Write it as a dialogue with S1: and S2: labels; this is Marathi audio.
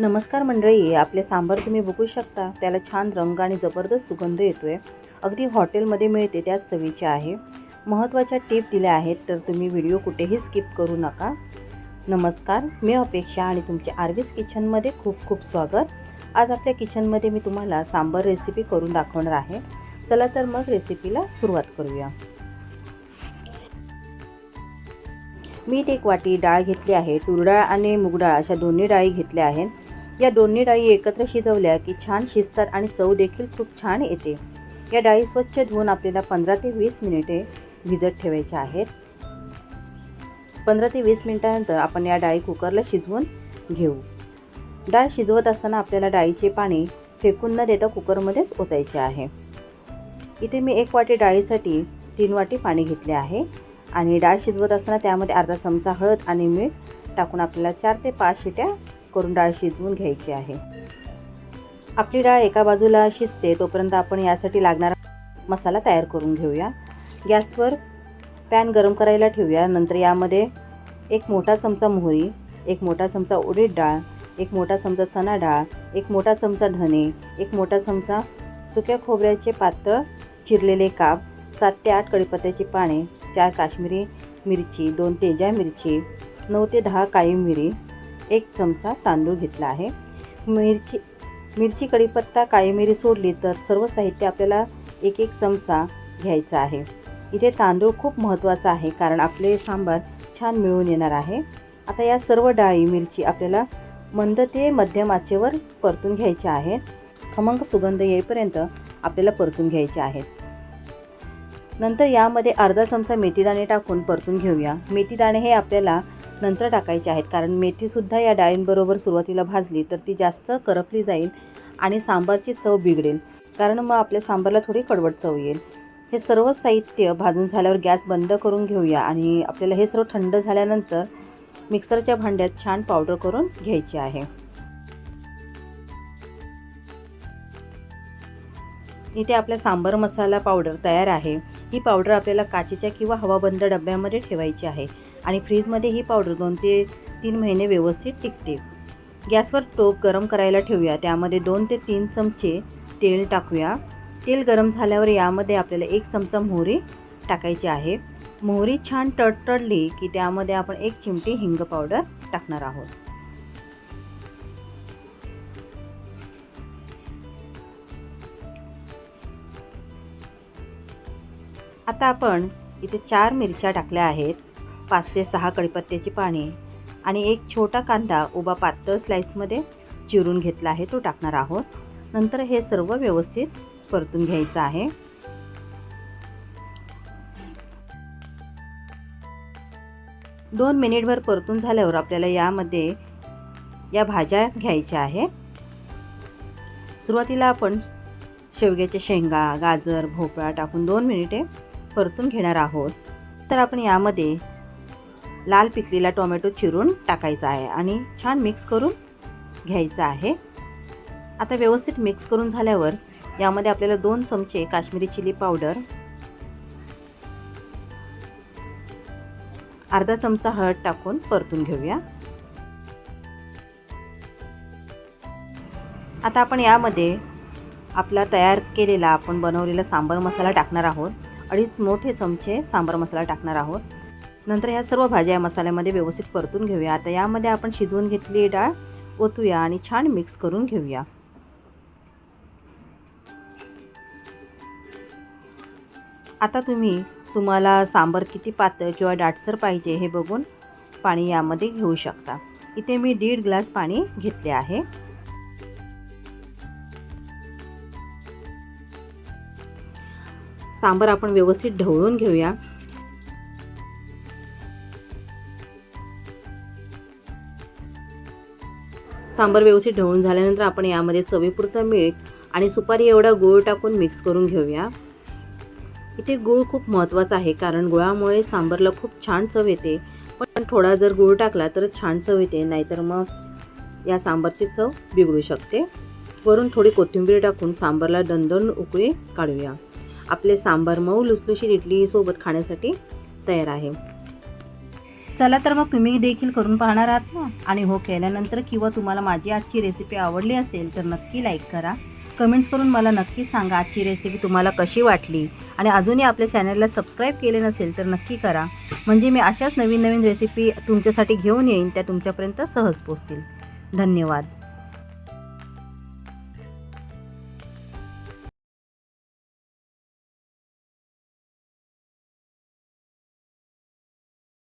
S1: नमस्कार मंडळी आपले सांबार तुम्ही बघू शकता. त्याला छान रंग आणि जबरदस्त सुगंध येतो आहे अगदी हॉटेलमध्ये मिळते त्याच चवीचे आहे. महत्त्वाच्या टिप दिल्या आहेत तर तुम्ही व्हिडिओ कुठेही स्किप करू नका. नमस्कार मी अपेक्षा आणि तुमच्या आर्विस किचनमध्ये खूप खूप स्वागत. आज आपल्या किचनमध्ये मी तुम्हाला सांबार रेसिपी करून दाखवणार आहे. चला तर मग रेसिपीला सुरुवात करूया. मी एक वाटी डाळ घेतली आहे. तूर डाळ आणि मूग डाळ अशा दोन्ही डाळी घेतल्या आहेत. या दोन्ही डाळी एकत्र शिजवल्या की छान शिजतात आणि चव देखील खूप छान येते. या डाळी स्वच्छ धुवून आपल्याला पंधरा ते वीस मिनिटे भिजत ठेवायच्या आहेत. पंधरा ते वीस मिनिटानंतर आपण या डाळी कुकरला शिजवून घेऊ. डाळ शिजवत असताना आपल्याला डाळीचे पाणी फेकून न देता कुकरमध्येच ओतायचे आहे. इथे मी एक वाटी डाळीसाठी तीन वाटी पाणी घेतले आहे आणि डाळ शिजवत असताना त्यामध्ये अर्धा चमचा हळद आणि मीठ टाकून आपल्याला चार ते पाच शिट्या करून डाळ शिजवून घ्यायची आहे. आपली डाळ एका बाजूला शिजते तोपर्यंत आपण यासाठी लागणारा मसाला तयार करून घेऊया. गॅसवर पॅन गरम करायला ठेवूया. नंतर यामध्ये एक मोठा चमचा मोहरी एक मोठा चमचा उडीद डाळ एक मोठा चमचा चणा डाळ एक मोठा चमचा धने एक मोठा चमचा सुक्या खोबऱ्याचे पातळ चिरलेले काप सात ते आठ कढीपत्त्याची पाने चार काश्मीरी मिरची दोन तेजा मिरची नऊ ते दहा काळी मिरी एक चमचा तांदूळ घेतला आहे. मिरची मिरची कढीपत्ता काळी मिरी सोडली तर सर्व साहित्य आपल्याला एक एक चमचा घ्यायचा आहे. इथे तांदूळ खूप महत्त्वाचा आहे कारण आपले सांबार छान मिळून येणार आहे. आता या सर्व डाळी मिरची आपल्याला मंद ते मध्यम आचेवर परतून घ्यायच्या आहेत. खमंग सुगंध येईपर्यंत आपल्याला परतून घ्यायचे आहेत. नंतर यामध्ये अर्धा चमचा मेथीदाणे टाकून परतून घेऊया. मेथीदाणे हे आपल्याला नंतर टाकायचे आहेत. कारण मेथीसुद्धा या डाळींबरोबर सुरुवातीला भाजली तर ती जास्त करपली जाईल आणि सांबारची चव बिघडेल. कारण मग आपल्या सांबारला थोडी कडवट चव येईल. हे सर्व साहित्य भाजून झाल्यावर गॅस बंद करून घेऊया आणि आपल्याला हे सर्व थंड झाल्यानंतर मिक्सरच्या भांड्यात छान पावडर करून घ्यायची आहे. इथे आपला सांबार मसाला पावडर तयार आहे. ही पावडर आपल्याला काचेच्या किंवा हवाबंद डब्यामध्ये ठेवायची आहे. आणि फ्रीजमध्ये ही पावडर दोन ते तीन महिने व्यवस्थित टिकते. गॅसवर टोप गरम करायला ठेवूया. त्यामध्ये दोन ते तीन चमचे तेल टाकूया. तेल गरम झाल्यावर यामध्ये आपल्याला एक चमचा मोहरी टाकायची आहे. मोहरी छान तडतडली की त्यामध्ये आपण एक चिमटी हिंग पावडर टाकणार आहोत. आता आपण इथे चार मिरच्या टाकल्या आहेत. पाच ते सहा कडीपत्त्याची पाने आणि एक छोटा कांदा उभा पातळ स्लाईसमध्ये चिरून घेतला आहे तो टाकणार आहोत. नंतर हे सर्व व्यवस्थित परतून घ्यायचं आहे. दोन मिनिटभर परतून झाल्यावर आपल्याला यामध्ये या भाज्या घ्यायच्या आहे. सुरुवातीला आपण शेवग्याच्या शेंगा गाजर भोपळा टाकून दोन मिनिटे परतून घेणार आहोत. तर आपण यामध्ये लाल पिकलेला टोमॅटो चिरून टाकायचा आहे आणि छान मिक्स करून घ्यायचं आहे. आता व्यवस्थित मिक्स करून झाल्यावर यामध्ये आपल्याला दोन चमचे काश्मीरी चिली पावडर अर्धा चमचा हळद टाकून परतून घेऊया. आता आपण यामध्ये आपला तयार केलेला आपण बनवलेला सांबार मसाला टाकणार आहोत. अडीच मोठे चमचे सांबार मसाला टाकणार आहोत. नंतर ह्या सर्व भाज्या या मसाल्यामध्ये व्यवस्थित परतून घेऊया. आता यामध्ये आपण शिजवून घेतलेली डाळ ओतूया आणि छान मिक्स करून घेऊया. आता तुम्ही तुम्हाला सांबर किती पातळ किंवा डाटसर पाहिजे हे बघून पाणी यामध्ये घेऊ शकता. इथे मी दीड ग्लास पाणी घेतले आहे. सांबार आपण व्यवस्थित ढवळून घेऊया. सांबार व्यवस्थित ढवळून झाल्यानंतर आपण यामध्ये चवीपुरतं मीठ आणि सुपारी एवढा गूळ टाकून मिक्स करून घेऊया. इथे गूळ खूप महत्त्वाचा आहे कारण गुळामुळे सांबारला खूप छान चव येते. पण थोडा जर गूळ टाकला तर छान चव येते नाहीतर मग या सांबारची चव बिघडू शकते. वरून थोडी कोथिंबीर टाकून सांबारला दणदण उकळी काढूया. आपले सांबार मऊ लुसलुशीत इडलीसोबत खाण्यासाठी तयार आहे. चला तर मग तुम्ही देखील करून पाहणार आहात ना. आणि हो केल्यानंतर किंवा तुम्हाला माझी आजची रेसिपी आवडली असेल तर नक्की लाईक करा. कमेंट्स करून मला नक्की सांगा आजची रेसिपी तुम्हाला कशी वाटली. आणि अजूनही आपल्या चॅनलला सबस्क्राईब केले नसेल तर नक्की करा. म्हणजे मी अशाच नवीन नवीन रेसिपी तुमच्यासाठी घेऊन येईन त्या तुमच्यापर्यंत सहज पोचतील धन्यवाद.